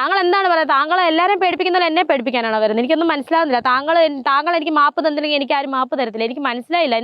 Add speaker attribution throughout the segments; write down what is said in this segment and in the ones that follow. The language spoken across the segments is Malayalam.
Speaker 1: താങ്കൾ എന്താണ് പറയുന്നത് താങ്കൾ എല്ലാവരും പേടിപ്പിക്കുന്നവർ എന്നെ പേടിപ്പിക്കാനാണോ വരുന്നത്? എനിക്കൊന്നും മനസ്സിലാവുന്നില്ല. താങ്കൾ താങ്കൾ എനിക്ക് മാപ്പ് തന്നില്ലെങ്കിൽ എനിക്ക് ആരും മാപ്പ് തരത്തില്ല. എനിക്ക് മനസ്സിലായില്ല.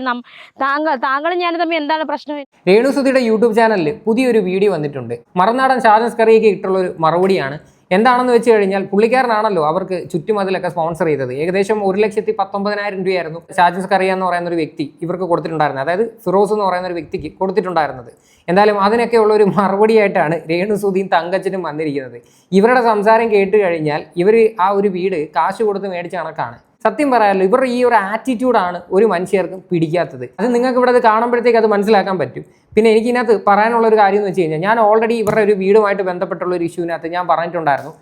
Speaker 1: താങ്കൾ താങ്കളും ഞാൻ തമ്മിൽ എന്താണ് പ്രശ്നം?
Speaker 2: രേണുസുതിയുടെ യൂട്യൂബ് ചാനലിൽ പുതിയൊരു വീഡിയോ വന്നിട്ടുണ്ട്. മറുനാടൻ ഷാജൻസ് കറിയൊക്കെ ഇട്ടുള്ള ഒരു മറുപടിയാണ് എന്താണെന്ന് വെച്ച് കഴിഞ്ഞാൽ പുള്ളിക്കാരനാണല്ലോ അവർക്ക് ചുറ്റുമതിലൊക്കെ സ്പോൺസർ ചെയ്തത്. ഏകദേശം ഒരു ലക്ഷത്തി പത്തൊമ്പതിനായിരം രൂപയായിരുന്നു ഷാജിൻസ് കറിയ എന്ന് പറയുന്ന ഒരു വ്യക്തി ഇവർക്ക് കൊടുത്തിട്ടുണ്ടായിരുന്നത്. അതായത് ഫിറോസ് എന്ന് പറയുന്ന ഒരു വ്യക്തിക്ക് കൊടുത്തിട്ടുണ്ടായിരുന്നത്. എന്തായാലും അതിനൊക്കെ ഉള്ള ഒരു മറുപടിയായിട്ടാണ് രേണുസുതിയും തങ്കച്ചനും വന്നിരിക്കുന്നത്. ഇവരുടെ സംസാരം കേട്ട് കഴിഞ്ഞാൽ ഇവർ ആ ഒരു വീട് കാശ് കൊടുത്ത് മേടിച്ച കണക്കാണ്. സത്യം പറയാമല്ലോ ഇവരുടെ ഈ ഒരു ആറ്റിറ്റ്യൂഡാണ് ഒരു മനുഷ്യർക്കും പിടിക്കാത്തത്. അത് നിങ്ങൾക്ക് ഇവിടെ അത് കാണുമ്പോഴത്തേക്ക് അത് മനസ്സിലാക്കാൻ പറ്റും. പിന്നെ എനിക്ക് ഇതിനകത്ത് പറയാനുള്ള ഒരു കാര്യം എന്ന് വെച്ച് കഴിഞ്ഞാൽ ഞാൻ ഓൾറെഡി ഇവരുടെ ഒരു വീടുമായിട്ട് ബന്ധപ്പെട്ടുള്ള ഒരു ഇഷ്യൂവിനകത്ത് ഞാൻ പറഞ്ഞിട്ടുണ്ടായിരുന്നു.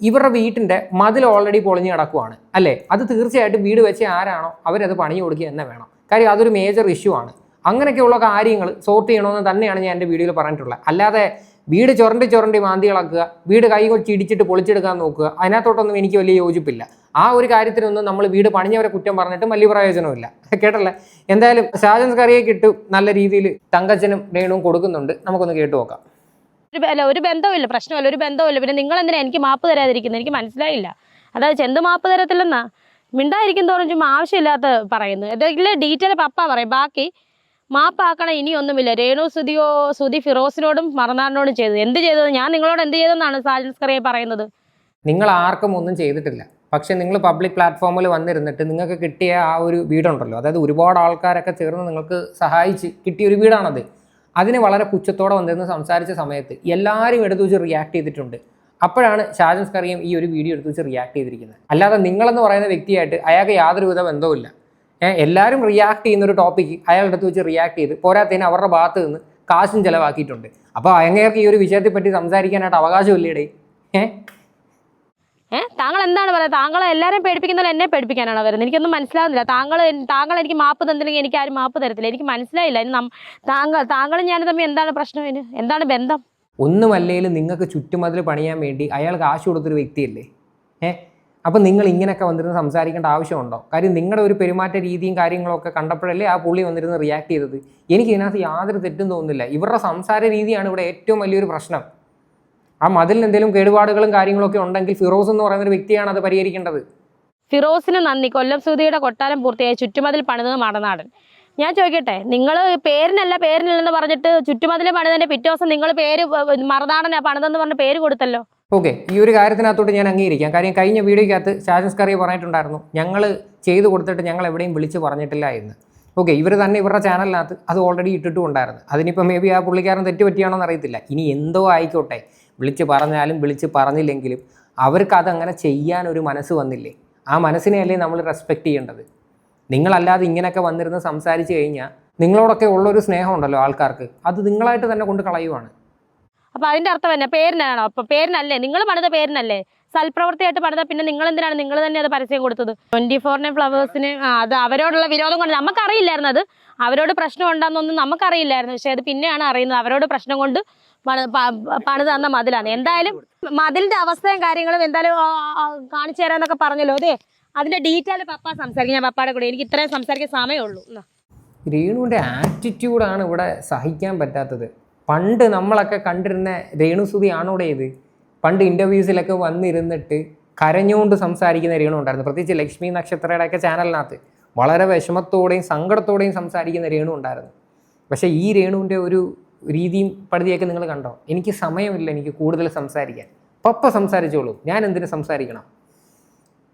Speaker 2: ഇവരുടെ വീട്ടിന്റെ മതിൽ ഓൾറെഡി പൊളിഞ്ഞ് കിടക്കുവാണ് അല്ലേ? അത് തീർച്ചയായിട്ടും വീട് വെച്ച് ആരാണോ അവരത് പണിഞ്ഞു കൊടുക്കുക തന്നെ വേണം. കാര്യം അതൊരു മേജർ ഇഷ്യൂ ആണ്. അങ്ങനെയൊക്കെയുള്ള കാര്യങ്ങൾ സോർട്ട് ചെയ്യണമെന്ന് തന്നെയാണ് ഞാൻ എന്റെ വീഡിയോയിൽ പറഞ്ഞിട്ടുള്ളത്. അല്ലാതെ വീട് ചുരണ്ടി ചുരണ്ടി മാന്തി ഇളക്കുക വീട് കൈ കൊച്ച് ഇടിച്ചിട്ട് പൊളിച്ചെടുക്കാൻ നോക്കുക അതിനകത്തോട്ടൊന്നും എനിക്ക് വലിയ യോജിപ്പില്ല. ആ ഒരു കാര്യത്തിനൊന്നും നമ്മൾ വീട് പണിഞ്ഞവരെ കുറ്റം പറഞ്ഞിട്ടും വലിയ പ്രയോജനമില്ല കേട്ടല്ലേ? എന്തായാലും ഷാജൻസ് കറിയെ കിട്ടും നല്ല രീതിയിൽ തങ്കച്ചനും രേണുവും കൊടുക്കുന്നുണ്ട്. നമുക്കൊന്ന് കേട്ടു നോക്കാം.
Speaker 1: ഒരു അല്ല ഒരു ബന്ധവുമില്ല പ്രശ്നമല്ല ഒരു ബന്ധവുമില്ല. പിന്നെ നിങ്ങൾ എന്തിനാ എനിക്ക് മാപ്പ് തരാതിരിക്കുന്നത് എനിക്ക് മനസ്സിലായില്ല. അതായത് എന്ത് മാപ്പ് തരത്തില്ലെന്നാ? മിണ്ടായിരിക്കും തോറും ചുമ്മാ ആവശ്യമില്ലാത്ത പറയുന്നു. എന്തെങ്കിലും ഡീറ്റെയിൽ പപ്പ പറയും. ബാക്കി മാപ്പാക്കണം ഇനിയൊന്നുമില്ല. രേണു സുതിയോ സുതി ഫിറോസിനോടും മറന്നാടിനോടും ചെയ്തത്. എന്ത് ചെയ്തത്? ഞാൻ നിങ്ങളോട് എന്ത് ചെയ്തെന്നാണ് സാജൻസ് കറിയെ പറയുന്നത്?
Speaker 2: നിങ്ങൾ ആർക്കും ഒന്നും ചെയ്തിട്ടില്ല. പക്ഷെ നിങ്ങൾ പബ്ലിക് പ്ലാറ്റ്ഫോമിൽ വന്നിരുന്നിട്ട് നിങ്ങൾക്ക് കിട്ടിയ ആ ഒരു വീടുണ്ടല്ലോ. അതായത് ഒരുപാട് ആൾക്കാരൊക്കെ ചേർന്ന് നിങ്ങൾക്ക് സഹായിച്ച് കിട്ടിയ ഒരു വീടാണത്. അതിന് വളരെ പുച്ഛത്തോടെ വന്നിരുന്ന് സംസാരിച്ച സമയത്ത് എല്ലാവരും എടുത്തു വെച്ച് റിയാക്ട് ചെയ്തിട്ടുണ്ട്. അപ്പോഴാണ് ഷാജൻസ് കറിയും ഈ ഒരു വീഡിയോ എടുത്തു വെച്ച് റിയാക്ട് ചെയ്തിരിക്കുന്നത്. അല്ലാതെ നിങ്ങളെന്ന് പറയുന്ന വ്യക്തിയായിട്ട് അയാൾക്ക് യാതൊരുവിധ ബന്ധവുമില്ല. ഏഹ് എല്ലാവരും റിയാക്ട് ചെയ്യുന്ന ഒരു ടോപ്പിക്ക് അയാൾ എടുത്തു വെച്ച് റിയാക്ട് ചെയ്ത് പോരാത്തതിന് അവരുടെ ഭാഗത്ത് നിന്ന് കാശും ചിലവാക്കിയിട്ടുണ്ട്. അപ്പോൾ അങ്ങേർക്ക് ഈ ഒരു വിഷയത്തെപ്പറ്റി സംസാരിക്കാനായിട്ട് അവകാശമില്ലേടേ? ഏഹ്?
Speaker 1: ഏഹ് താങ്കൾ എന്താണ് പറയുന്നത് താങ്കൾ എല്ലാവരും പേടിപ്പിക്കുന്ന എന്നെ പേടിപ്പിക്കാനാണോ വരുന്നത്? എനിക്കൊന്നും മനസ്സിലാവുന്നില്ല. താങ്കൾ താങ്കൾ എനിക്ക് മാപ്പ് തന്നില്ലെങ്കിൽ എനിക്ക് ആരും മാപ്പ് തരത്തില്ല. എനിക്ക് മനസ്സിലായില്ല. ഇനി താങ്കൾ താങ്കളും ഞാനും തമ്മിൽ എന്താണ് പ്രശ്നം ഇതിന് എന്താണ് ബന്ധം?
Speaker 2: ഒന്നുമല്ലെങ്കിലും നിങ്ങൾക്ക് ചുറ്റുമതിൽ പണിയാൻ വേണ്ടി അയാൾ കാശ് കൊടുത്തൊരു വ്യക്തിയല്ലേ? ഏഹ് അപ്പം നിങ്ങൾ ഇങ്ങനെയൊക്കെ വന്നിരുന്ന് സംസാരിക്കേണ്ട ആവശ്യമുണ്ടോ? കാര്യം നിങ്ങളുടെ ഒരു പെരുമാറ്റ രീതിയും കാര്യങ്ങളൊക്കെ കണ്ടപ്പോഴല്ലേ ആ പുള്ളി വന്നിരുന്ന് റിയാക്ട് ചെയ്തത്. എനിക്ക് ഇതിനകത്ത് യാതൊരു തെറ്റും തോന്നുന്നില്ല. ഇവരുടെ സംസാര രീതിയാണ് ഇവിടെ ഏറ്റവും വലിയൊരു പ്രശ്നം. ആ മതിലിന് എന്തെങ്കിലും കേടുപാടുകളും കാര്യങ്ങളൊക്കെ ഉണ്ടെങ്കിൽ ഫിറോസ് എന്ന് പറയുന്ന ഒരു വ്യക്തിയാണ് അത് പരിഹരിക്കേണ്ടത്.
Speaker 1: ഫിറോസിന് നന്ദി. കൊല്ലം സുധിയുടെ കൊട്ടാരം പൂർത്തിയായി ചുറ്റുമതിൽ പണിതത് മടനാടൻ. ഞാൻ ചോദിക്കട്ടെ നിങ്ങൾ പേരിനല്ല പേരിനില്ലെന്ന് പറഞ്ഞിട്ട് ചുറ്റുമതിൽ പണിതതിന്റെ പിറ്റേ ദിവസം നിങ്ങൾ പേര് മറനാടനാ പണിതെന്ന് പറഞ്ഞ പേര് കൊടുത്തല്ലോ?
Speaker 2: ഓക്കെ ഈ ഒരു കാര്യത്തിനകത്തോട്ട് ഞാൻ അംഗീകരിക്കാം. കാര്യം കഴിഞ്ഞ വീഡിയോയ്ക്കകത്ത് ഷാജൻസ് കറി പറഞ്ഞിട്ടുണ്ടായിരുന്നു ഞങ്ങൾ ചെയ്തു കൊടുത്തിട്ട് ഞങ്ങൾ എവിടെയും വിളിച്ച് പറഞ്ഞിട്ടില്ല എന്ന്. ഓക്കെ ഇവർ തന്നെ ഇവരുടെ ചാനലിനകത്ത് അത് ഓൾറെഡി ഇട്ടിട്ടും ഉണ്ടായിരുന്നു. അതിനിപ്പോൾ മേ ബി ആ പുള്ളിക്കാരൻ തെറ്റ് പറ്റിയാണോ എന്ന് അറിയത്തില്ല. ഇനി എന്തോ ആയിക്കോട്ടെ. വിളിച്ച് പറഞ്ഞാലും വിളിച്ച് പറഞ്ഞില്ലെങ്കിലും അവർക്ക് അതങ്ങനെ ചെയ്യാൻ ഒരു മനസ്സ് വന്നില്ലേ? ആ മനസ്സിനെയല്ലേ നമ്മൾ റെസ്പെക്റ്റ് ചെയ്യേണ്ടത്? നിങ്ങളല്ലാതെ ഇങ്ങനെയൊക്കെ വന്നിരുന്ന് സംസാരിച്ച് കഴിഞ്ഞാൽ നിങ്ങളോടൊക്കെ ഉള്ളൊരു സ്നേഹമുണ്ടല്ലോ ആൾക്കാർക്ക്. അത് നിങ്ങളായിട്ട് തന്നെ കൊണ്ട് കളയുവാണ്.
Speaker 1: അപ്പൊ അതിന്റെ അർത്ഥം തന്നെ പേരിനാണോ? അപ്പൊ പേരിനല്ലേ? നിങ്ങൾ പണിത പേരിനല്ലേ? സൽപ്രവൃത്തിയായിട്ട് പണിത പിന്നെ നിങ്ങൾ എന്തിനാണ് നിങ്ങൾ തന്നെ അത് പരസ്യം കൊടുത്തത്. ട്വന്റി ഫോറിനെ ഫ്ലവേഴ്സിന് അത് അവരോടുള്ള വിരോധം കൊണ്ട്. നമുക്കറിയില്ലായിരുന്നു അത്. അവരോട് പ്രശ്നം ഉണ്ടാകുന്നൊന്നും നമുക്കറിയില്ലായിരുന്നു. പക്ഷെ അത് പിന്നെയാണ് അറിയുന്നത്. അവരോട് പ്രശ്നം കൊണ്ട് പണി തന്ന മതിലാണ്. എന്തായാലും മതിലിന്റെ അവസ്ഥയും കാര്യങ്ങളും എന്തായാലും കാണിച്ചു തരാന്നൊക്കെ പറഞ്ഞല്ലോ. അതെ അതിന്റെ ഡീറ്റെയിൽ പപ്പ സംസാരിക്കും. ഞാൻ പപ്പാടെ കൂടെ. എനിക്ക് ഇത്രയും സംസാരിക്കാൻ സമയമുള്ളൂ. എന്നാ.
Speaker 2: രേണുവിന്റെ ആറ്റിറ്റ്യൂഡാണ് ഇവിടെ സഹിക്കാൻ പറ്റാത്തത്. പണ്ട് നമ്മളൊക്കെ കണ്ടിരുന്ന രേണു രേണുസുതി ആണോടെ ഇത്? പണ്ട് ഇന്റർവ്യൂസിലൊക്കെ വന്നിരുന്നിട്ട് കരഞ്ഞുകൊണ്ട് സംസാരിക്കുന്ന രേണു ഉണ്ടായിരുന്നു. പ്രത്യേകിച്ച് ലക്ഷ്മി നക്ഷത്രയുടെ ഒക്കെ ചാനലിനകത്ത് വളരെ വിഷമത്തോടെയും സങ്കടത്തോടെയും സംസാരിക്കുന്ന രേണു ഉണ്ടായിരുന്നു. പക്ഷേ ഈ രേണുവിന്റെ ഒരു രീതിയും പടുതിയൊക്കെ നിങ്ങൾ കണ്ടോ? എനിക്ക് സമയമില്ല എനിക്ക് കൂടുതൽ സംസാരിക്കാൻ. പപ്പ സംസാരിച്ചോളൂ. ഞാൻ എന്തിനു സംസാരിക്കണം?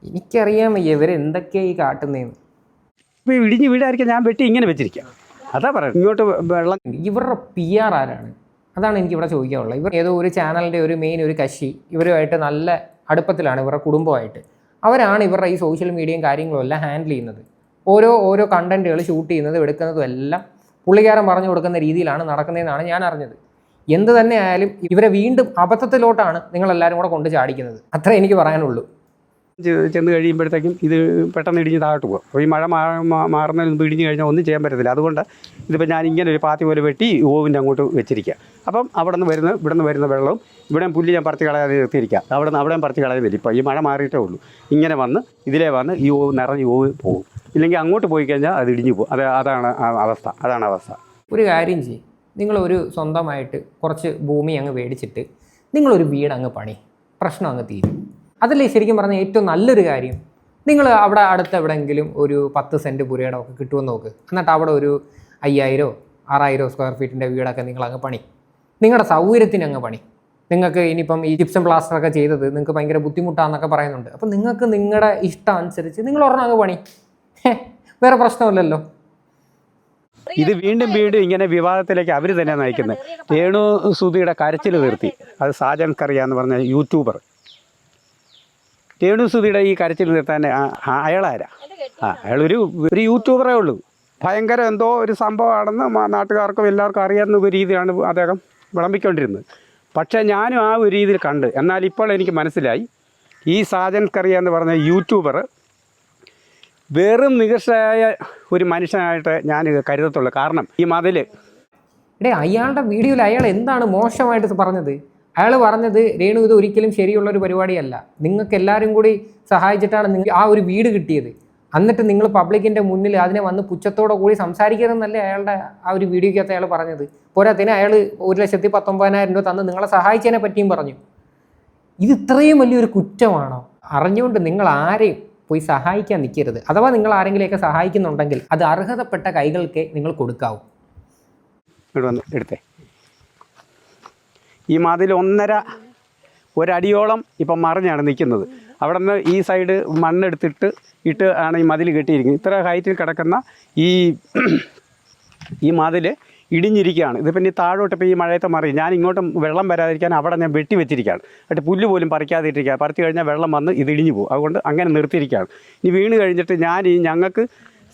Speaker 2: എനിക്കറിയാൻ വയ്യ ഇവരെന്തൊക്കെയാണ് ഈ കാട്ടുന്നതെന്ന്
Speaker 3: ഇടിഞ്ഞ് വീടായിരിക്കും ഞാൻ വെട്ടി ഇങ്ങനെ വെച്ചിരിക്കാം. അതാ പറയുന്നത്. ഇങ്ങോട്ട് വെള്ളം
Speaker 2: ഇവരുടെ പി ആർ ആരാണ്? അതാണ് എനിക്ക് ഇവിടെ ചോദിക്കാനുള്ളത്. ഇവർ ഏതോ ഒരു ചാനലിന്റെ ഒരു മെയിൻ ഒരു കശി ഇവരുമായിട്ട് നല്ല അടുപ്പത്തിലാണ് ഇവരുടെ കുടുംബമായിട്ട് അവരാണ് ഇവരുടെ ഈ സോഷ്യൽ മീഡിയയും കാര്യങ്ങളും എല്ലാം ഹാൻഡിൽ ചെയ്യുന്നത്. ഓരോ ഓരോ കണ്ടന്റുകൾ ഷൂട്ട് ചെയ്യുന്നതും എടുക്കുന്നതും എല്ലാം പുള്ളിക്കാരൻ പറഞ്ഞു കൊടുക്കുന്ന രീതിയിലാണ് നടക്കുന്നതെന്നാണ് ഞാൻ അറിഞ്ഞത്. എന്ത് തന്നെ ആയാലും ഇവരെ വീണ്ടും അബദ്ധത്തിലോട്ടാണ് നിങ്ങളെല്ലാവരും കൂടെ കൊണ്ട് ചാടിക്കുന്നത്. അത്രേ എനിക്ക് പറയാനുള്ളൂ.
Speaker 3: ചെന്ന് കഴിയുമ്പോഴത്തേക്കും ഇത് പെട്ടെന്ന് ഇടിഞ്ഞ് താഴോട്ട് പോകും അപ്പോൾ ഈ മഴ മാറുന്നതിന് മുമ്പ് ഇടിഞ്ഞ് കഴിഞ്ഞാൽ ഒന്നും ചെയ്യാൻ പറ്റത്തില്ല. അതുകൊണ്ട് ഇതിപ്പോൾ ഞാൻ ഇങ്ങനെ ഒരു പാത്തി പോലെ വെട്ടി ഓവിന്റെ അങ്ങോട്ട് വെച്ചിരിക്കുക അപ്പം അവിടെ നിന്ന് വരുന്ന ഇവിടെ നിന്ന് വരുന്ന വെള്ളവും ഇവിടെ പുല്ല് ഞാൻ പറിച്ച് കളയാതെ നിർത്തിയിരിക്കുക അവിടെ നിന്ന് അവിടെയും പറിച്ച് കളയാതെ വരും. ഇപ്പോൾ ഈ മഴ മാറിയിട്ടേ ഉള്ളൂ. ഇങ്ങനെ വന്ന് ഇതിലേ വന്ന് ഈ ഓവ് നിറഞ്ഞ് ഓവ് പോകും. ഇല്ലെങ്കിൽ അങ്ങോട്ട് പോയി കഴിഞ്ഞാൽ അത് ഇടിഞ്ഞു പോകും. അത് അതാണ് അവസ്ഥ. അതാണ് അവസ്ഥ.
Speaker 2: ഒരു കാര്യം ചെയ്യും. നിങ്ങളൊരു സ്വന്തമായിട്ട് കുറച്ച് ഭൂമി അങ്ങ് മേടിച്ചിട്ട് നിങ്ങളൊരു വീട് അങ്ങ് പണി. പ്രശ്നം അങ്ങ് തീരും. അതല്ലേ ശരിക്കും പറഞ്ഞാൽ ഏറ്റവും നല്ലൊരു കാര്യം? നിങ്ങൾ അവിടെ അടുത്ത് എവിടെയെങ്കിലും ഒരു പത്ത് സെന്റ് പുരയുടെ ഒക്കെ കിട്ടുമെന്ന് നോക്ക്. എന്നിട്ട് അവിടെ ഒരു അയ്യായിരോ ആറായിരോ സ്ക്വയർ ഫീറ്റിന്റെ വീടൊക്കെ നിങ്ങൾ അങ്ങ് പണി. നിങ്ങളുടെ സൗകര്യത്തിന് അങ്ങ് പണി. നിങ്ങൾക്ക് ഇനിയിപ്പം ഈ ജിപ്സം പ്ലാസ്റ്റർ ഒക്കെ ചെയ്തത് നിങ്ങൾക്ക് ഭയങ്കര ബുദ്ധിമുട്ടാന്നൊക്കെ പറയുന്നുണ്ട്. അപ്പം നിങ്ങൾക്ക് നിങ്ങളുടെ ഇഷ്ടം അനുസരിച്ച് നിങ്ങൾ ഒരെണ്ണം അങ്ങ് പണി. വേറെ പ്രശ്നമില്ലല്ലോ.
Speaker 3: ഇത് വീണ്ടും വീണ്ടും ഇങ്ങനെ വിവാദത്തിലേക്ക് അവർ തന്നെ നയിക്കുന്നത് രേണു സുധിയുടെ കരച്ചിൽ നിർത്തി. അത് സാജൻ കറിയ പറഞ്ഞ യൂട്യൂബർ രേണു സുധിയുടെ ഈ കരച്ചിൽ നിർത്താൻ അയാളാരാ? ആ അയാളൊരു ഒരു യൂട്യൂബറേ ഉള്ളൂ. ഭയങ്കര എന്തോ ഒരു സംഭവമാണെന്ന് നാട്ടുകാർക്കും എല്ലാവർക്കും അറിയാവുന്ന ഒരു രീതിയാണ് അദ്ദേഹം വിളമ്പിക്കൊണ്ടിരുന്നത്. പക്ഷേ ഞാനും ആ ഒരു രീതിയിൽ കണ്ട്. എന്നാൽ ഇപ്പോൾ എനിക്ക് മനസ്സിലായി. ഈ സാജൻ കറിയ എന്ന് പറഞ്ഞ യൂട്യൂബർ വെറും നികർഷയായ ഒരു മനുഷ്യനായിട്ട് ഞാൻ കരുതത്തുള്ളൂ. കാരണം ഈ മതിൽ
Speaker 2: എടേ അയാളുടെ വീഡിയോയിൽ അയാൾ എന്താണ് മോശമായിട്ട് പറഞ്ഞത്? അയാൾ പറഞ്ഞത് രേണു ഇത് ഒരിക്കലും ശരിയുള്ള ഒരു പരിപാടിയല്ല. നിങ്ങൾക്ക് എല്ലാവരും കൂടി സഹായിച്ചിട്ടാണ് നിങ്ങൾ ആ ഒരു വീട് കിട്ടിയത്. എന്നിട്ട് നിങ്ങൾ പബ്ലിക്കിന്റെ മുന്നിൽ അതിനെ വന്ന് പുച്ഛത്തോടെ കൂടി സംസാരിക്കരുതെന്നല്ലേ അയാളുടെ ആ ഒരു വീഡിയോയ്ക്കകത്ത് അയാൾ പറഞ്ഞത്? പോരാത്തിന് അയാൾ ഒരു ലക്ഷത്തി പത്തൊമ്പതിനായിരം രൂപ തന്ന് നിങ്ങളെ സഹായിച്ചതിനെ പറ്റിയും പറഞ്ഞു. ഇത് ഇത്രയും വലിയൊരു കുറ്റമാണോ? അറിഞ്ഞുകൊണ്ട് നിങ്ങൾ ആരെയും പോയി സഹായിക്കാൻ നിൽക്കരുത് അഥവാ നിങ്ങൾ ആരെങ്കിലെയൊക്കെ സഹായിക്കുന്നുണ്ടെങ്കിൽ അത് അർഹതപ്പെട്ട കൈകൾക്ക് നിങ്ങൾ കൊടുക്കാവൂ.
Speaker 3: എടുത്തേ. ഈ മതിൽ ഒന്നര ഒരടിയോളം ഇപ്പം മറിഞ്ഞാണ് നിൽക്കുന്നത്. അവിടെ നിന്ന് ഈ സൈഡ് മണ്ണെടുത്തിട്ട് ഇട്ട് ആണ് ഈ മതിൽ കെട്ടിയിരിക്കുന്നത്. ഇത്ര ഹൈറ്റിൽ കിടക്കുന്ന ഈ ഈ മതിൽ ഇടിഞ്ഞിരിക്കുകയാണ്. ഇതിപ്പോൾ ഇനി താഴോട്ട് ഇപ്പോൾ ഈ മഴയത്തെ മറി ഞാൻ ഇങ്ങോട്ടും വെള്ളം വരാതിരിക്കാൻ അവിടെ ഞാൻ വെട്ടി വെച്ചിരിക്കുകയാണ്. എന്നിട്ട് പുല്ല് പോലും പറിക്കാതെ ഇട്ടിരിക്കുക പറിച്ചു കഴിഞ്ഞാൽ വെള്ളം വന്ന് ഇത് ഇടിഞ്ഞു പോകും. അതുകൊണ്ട് അങ്ങനെ നിർത്തിയിരിക്കുകയാണ്. ഇനി വീണ് കഴിഞ്ഞിട്ട് ഞാൻ ഈ ഞങ്ങൾക്ക്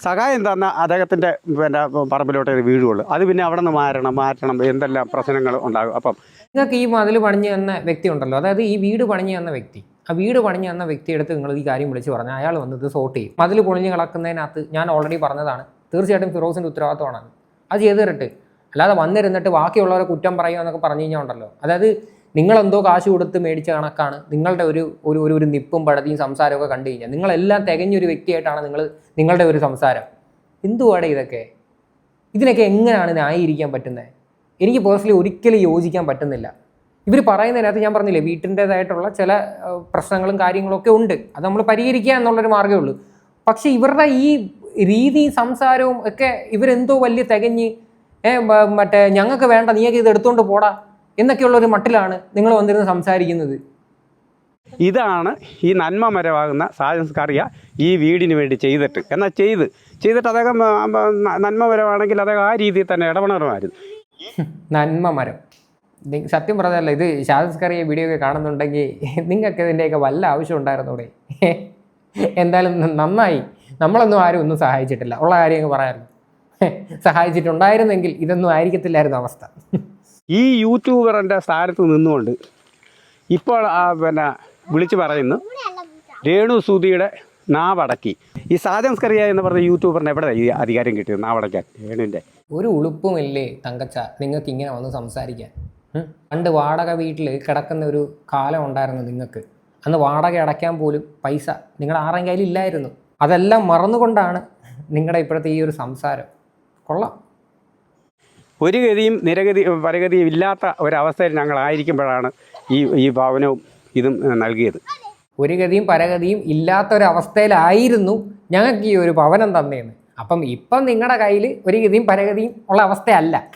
Speaker 3: സഹായം തന്ന അദ്ദേഹത്തിന്റെ പിന്നെ പറമ്പിലോട്ടേ വീഴുള്ളൂ അത് പിന്നെ അവിടെ നിന്ന് മാറണം മാറ്റണം എന്തെല്ലാം പ്രശ്നങ്ങൾ ഉണ്ടാകും. അപ്പം
Speaker 2: നിങ്ങൾക്ക് ഈ മതിൽ പണിഞ്ഞു തന്ന വ്യക്തി ഉണ്ടല്ലോ. അതായത് ഈ വീട് പണിഞ്ഞു തന്ന വ്യക്തി. ആ വീട് പണിഞ്ഞു തന്ന വ്യക്തിയെടുത്ത് നിങ്ങൾ ഈ കാര്യം വിളിച്ച് പറഞ്ഞാൽ അയാൾ വന്ന് ഇത് സോർട്ട് ചെയ്യും. മതിൽ പൊളിഞ്ഞ് കിടക്കുന്നതിനകത്ത് ഞാൻ ഓൾറെഡി പറഞ്ഞതാണ്. തീർച്ചയായിട്ടും ഫിറോസിന്റെ ഉത്തരവാദിത്തമാണ് അത് ചെയ്തു തരട്ടെ. അല്ലാതെ വന്നിരുന്നിട്ട് ബാക്കിയുള്ളവരെ കുറ്റം പറയുക എന്നൊക്കെ പറഞ്ഞു കഴിഞ്ഞാൽ ഉണ്ടല്ലോ. അതായത് നിങ്ങളെന്തോ കാശ് കൊടുത്ത് മേടിച്ച കണക്കാണ് നിങ്ങളുടെ ഒരു ഒരു ഒരു ഒരു നിപ്പും പടതിയും സംസാരമൊക്കെ കണ്ടു കഴിഞ്ഞാൽ നിങ്ങളെല്ലാം തികഞ്ഞൊരു വ്യക്തിയായിട്ടാണ് നിങ്ങൾ നിങ്ങളുടെ ഒരു സംസാരം. എന്തുവാടെ ഇതൊക്കെ? ഇതിനൊക്കെ എങ്ങനെയാണ് ന്യായീകരിക്കാൻ പറ്റുന്നത്? എനിക്ക് പേഴ്സണലി ഒരിക്കലും യോജിക്കാൻ പറ്റുന്നില്ല. ഇവർ പറയുന്നതിനകത്ത് ഞാൻ പറഞ്ഞില്ലേ വീട്ടിന്റേതായിട്ടുള്ള ചില പ്രശ്നങ്ങളും കാര്യങ്ങളൊക്കെ ഉണ്ട്. അത് നമ്മൾ പരിഹരിക്കുക എന്നുള്ളൊരു മാർഗമേ ഉള്ളൂ. പക്ഷേ ഇവരുടെ ഈ രീതി സംസാരവും ഒക്കെ ഇവരെന്തോ വലിയ തികഞ്ഞ് ഏ, മറ്റേ ഞങ്ങൾക്ക് വേണ്ട നീയൊക്കെ ഇത് എടുത്തുകൊണ്ട് പോടാ. എന്നൊക്കെയുള്ളൊരു മട്ടിലാണ് നിങ്ങൾ വന്നിരുന്ന് സംസാരിക്കുന്നത്.
Speaker 3: ഇതാണ് ഈ നന്മ മരമാകുന്ന സാംസ്കാരിക ഈ വീടിന് വേണ്ടി ചെയ്തിട്ട്. എന്നാൽ ചെയ്ത്? ചെയ്തിട്ട് അദ്ദേഹം നന്മ മരമാണെങ്കിൽ അദ്ദേഹം ആ രീതിയിൽ തന്നെ ഇടപെടണമായിരുന്നു.
Speaker 2: നന്മ മരം. സത്യം പറഞ്ഞല്ല ഇത് ശാസ്കറിയ വീഡിയോ ഒക്കെ കാണുന്നുണ്ടെങ്കിൽ നിങ്ങൾക്ക് ഇതിന്റെയൊക്കെ വല്ല ആവശ്യം ഉണ്ടായിരുന്നൂടെ? എന്തായാലും നന്നായി. നമ്മളൊന്നും ആരും ഒന്നും സഹായിച്ചിട്ടില്ല. ഉള്ള കാര്യം പറയാറുണ്ട്. സഹായിച്ചിട്ടുണ്ടായിരുന്നെങ്കിൽ ഇതൊന്നും ആയിരിക്കത്തില്ലായിരുന്നു അവസ്ഥ.
Speaker 3: ഈ യൂട്യൂബറിന്റെ സ്ഥാനത്ത് നിന്നുകൊണ്ട് ഇപ്പോൾ ആ പിന്നെ വിളിച്ചു പറയുന്നു. രേണു സുധിയുടെ നാവടക്കി. ഈ കറിയ എന്ന് പറഞ്ഞ യൂട്യൂബറിന് എവിടെ ഈ അധികാരം കിട്ടിയത്? നാവടക്കാൻ രേണുവിന്റെ
Speaker 2: ഒരു ഉളുപ്പുമില്ലേ തങ്കച്ച? നിങ്ങൾക്ക് ഇങ്ങനെ വന്ന് സംസാരിക്കാൻ? പണ്ട് വാടക വീട്ടിൽ കിടക്കുന്ന ഒരു കാലം ഉണ്ടായിരുന്നു നിങ്ങൾക്ക്. അന്ന് വാടക അടയ്ക്കാൻ പോലും പൈസ നിങ്ങൾ ആരെങ്കിലും കയ്യിൽ ഇല്ലായിരുന്നു അതെല്ലാം മറന്നുകൊണ്ടാണ് നിങ്ങളുടെ ഇപ്പോഴത്തെ ഈ ഒരു സംസാരം. കൊള്ളാം.
Speaker 3: ഒരു ഗതിയും നിരഗതി പരഗതിയും ഇല്ലാത്ത ഒരവസ്ഥയിൽ ഞങ്ങളായിരിക്കുമ്പോഴാണ് ഈ ഈ ഭവനവും ഇതും നൽകിയത്.
Speaker 2: ഒരു ഗതിയും പരഗതിയും ഇല്ലാത്തൊരവസ്ഥയിലായിരുന്നു ഞങ്ങൾക്ക് ഈ ഒരു ഭവനം തന്നേന്ന്. അപ്പം ഇപ്പം നിങ്ങളുടെ കയ്യിൽ ഒരു ഗതിയും പരഗതിയും ഉള്ള അവസ്ഥയല്ല.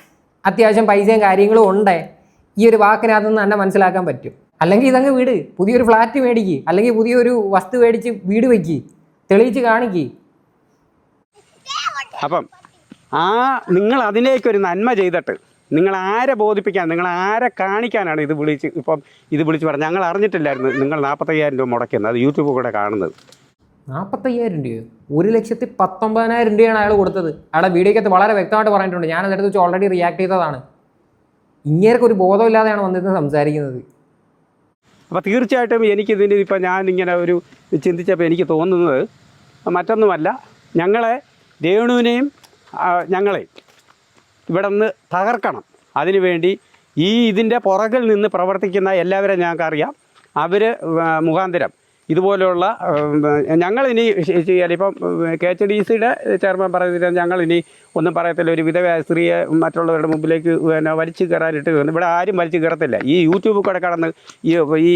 Speaker 2: അത്യാവശ്യം പൈസയും കാര്യങ്ങളും ഉണ്ട്. ഈ ഒരു വാക്കിനകത്തുനിന്ന് തന്നെ മനസ്സിലാക്കാൻ പറ്റും. അല്ലെങ്കിൽ ഇതങ്ങ് വീട്. പുതിയൊരു ഫ്ലാറ്റ് മേടിക്ക്. അല്ലെങ്കിൽ പുതിയൊരു വസ്തു മേടിച്ച് വീട് വയ്ക്ക് തെളിയിച്ച് കാണിക്ക്.
Speaker 3: അപ്പം ആ നിങ്ങൾ അതിലേക്കൊരു നന്മ ചെയ്തിട്ട് നിങ്ങൾ ആരെ ബോധിപ്പിക്കാൻ നിങ്ങൾ ആരെ കാണിക്കാനാണ് ഇത് വിളിച്ച് ഇപ്പം ഇത് വിളിച്ച് പറഞ്ഞത്? ഞങ്ങൾ അറിഞ്ഞിട്ടില്ലായിരുന്നു നിങ്ങൾ നാൽപ്പത്തയ്യായിരം രൂപ മുടക്കുന്നത് അത് യൂട്യൂബിൽ കൂടെ കാണുന്നത്.
Speaker 2: നാൽപ്പത്തയ്യായിരം രൂപയോ? ഒരു ലക്ഷത്തി പത്തൊമ്പതിനായിരം രൂപയാണ് അയാൾ കൊടുത്തത്. അയാളുടെ വീഡിയോക്കകത്ത് വളരെ വ്യക്തമായിട്ട് പറഞ്ഞിട്ടുണ്ട്. ഞാൻ അതിനടുത്ത് വെച്ച് ഓൾറെഡി റിയാക്ട് ചെയ്തതാണ്. ഇങ്ങേർക്ക് ഒരു ബോധമില്ലാതെയാണ് വന്നിരുന്ന് സംസാരിക്കുന്നത്.
Speaker 3: അപ്പോൾ തീർച്ചയായിട്ടും എനിക്കിതിന്റെ ഇപ്പം ഞാൻ ഇങ്ങനെ ഒരു ചിന്തിച്ചപ്പോൾ എനിക്ക് തോന്നുന്നത് മറ്റൊന്നുമല്ല. ഞങ്ങളെ രേണുവിനെയും ആ, ഞങ്ങളെയും ഇവിടെ നിന്ന് തകർക്കണം. അതിനുവേണ്ടി ഈ ഇതിന്റെ പുറകിൽ നിന്ന് പ്രവർത്തിക്കുന്ന എല്ലാവരെയും ഞങ്ങൾക്കറിയാം. അവർ മുഖാന്തരം ഇതുപോലെയുള്ള ഞങ്ങളിനി ഇപ്പം കെ എച്ച് ഡി സിയുടെ ചെയർമാൻ പറയുന്നത് ഞങ്ങളിനി ഒന്നും പറയത്തില്ല. ഒരു വിധവ സ്ത്രീയെ മറ്റുള്ളവരുടെ മുമ്പിലേക്ക് പിന്നെ വലിച്ചു കയറാനിട്ട് ഇവിടെ ആരും വലിച്ചു കയറത്തില്ല. ഈ യൂട്യൂബിൽ കൂടെ കടന്ന് ഈ ഈ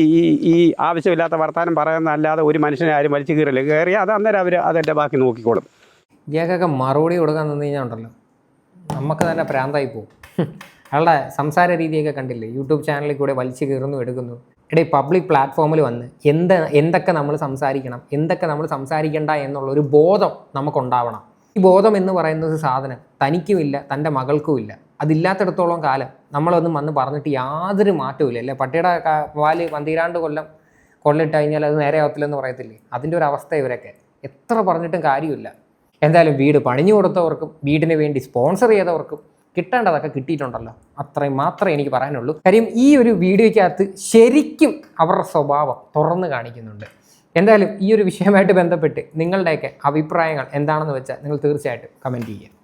Speaker 3: ഈ ആവശ്യമില്ലാത്ത വർത്തമാനം പറയുന്നതല്ലാതെ ഒരു മനുഷ്യനെ ആരും വലിച്ചു കയറില്ല. കയറി അത് അന്നേരം അവർ അതെന്റെ ബാക്കി നോക്കിക്കോളും.
Speaker 2: ഇയാൾക്കൊക്കെ മറുപടി കൊടുക്കാൻ നിന്ന് കഴിഞ്ഞാൽ ഉണ്ടല്ലോ. നമുക്ക് തന്നെ പ്രാന്തായി പോകും അയാളുടെ സംസാര രീതിയൊക്കെ കണ്ടില്ലേ? യൂട്യൂബ് ചാനലിൽ കൂടെ വലിച്ചു കയറുന്നു എടുക്കുന്നു. ഇടയിൽ പബ്ലിക് പ്ലാറ്റ്ഫോമിൽ വന്ന് എന്ത് എന്തൊക്കെ നമ്മൾ സംസാരിക്കണം എന്തൊക്കെ നമ്മൾ സംസാരിക്കേണ്ട എന്നുള്ള ഒരു ബോധം നമുക്കുണ്ടാവണം. ഈ ബോധം എന്ന് പറയുന്നത് സാധനം തനിക്കുമില്ല തന്റെ മകൾക്കുമില്ല. അതില്ലാത്തിടത്തോളം കാലം നമ്മളൊന്നും വന്ന് പറഞ്ഞിട്ട് യാതൊരു മാറ്റവും അല്ലേ? പട്ടിയുടെ വാൽ പന്തിരാണ്ട് കൊല്ലം കൊള്ളിട്ട് കഴിഞ്ഞാൽ അത് നേരെ ആവത്തില്ലെന്ന് പറയത്തില്ലേ? അതിന്റെ ഒരു അവസ്ഥ ഇവരൊക്കെ. എത്ര പറഞ്ഞിട്ടും കാര്യമില്ല. എന്തായാലും വീട് പണിഞ്ഞു കൊടുത്തവർക്കും വീടിന് വേണ്ടി സ്പോൺസർ ചെയ്തവർക്കും കിട്ടേണ്ടതൊക്കെ കിട്ടിയിട്ടുണ്ടല്ലോ. അത്രയും മാത്രമേ എനിക്ക് പറയാനുള്ളൂ. കാര്യം ഈ ഒരു വീഡിയോയ്ക്കകത്ത് ശരിക്കും അവരുടെ സ്വഭാവം തുറന്നു കാണിക്കുന്നുണ്ട്. എന്തായാലും ഈ ഒരു വിഷയമായിട്ട് ബന്ധപ്പെട്ട് നിങ്ങളുടെയൊക്കെ അഭിപ്രായങ്ങൾ എന്താണെന്ന് വെച്ചാൽ നിങ്ങൾ തീർച്ചയായിട്ടും കമന്റ് ചെയ്യുക.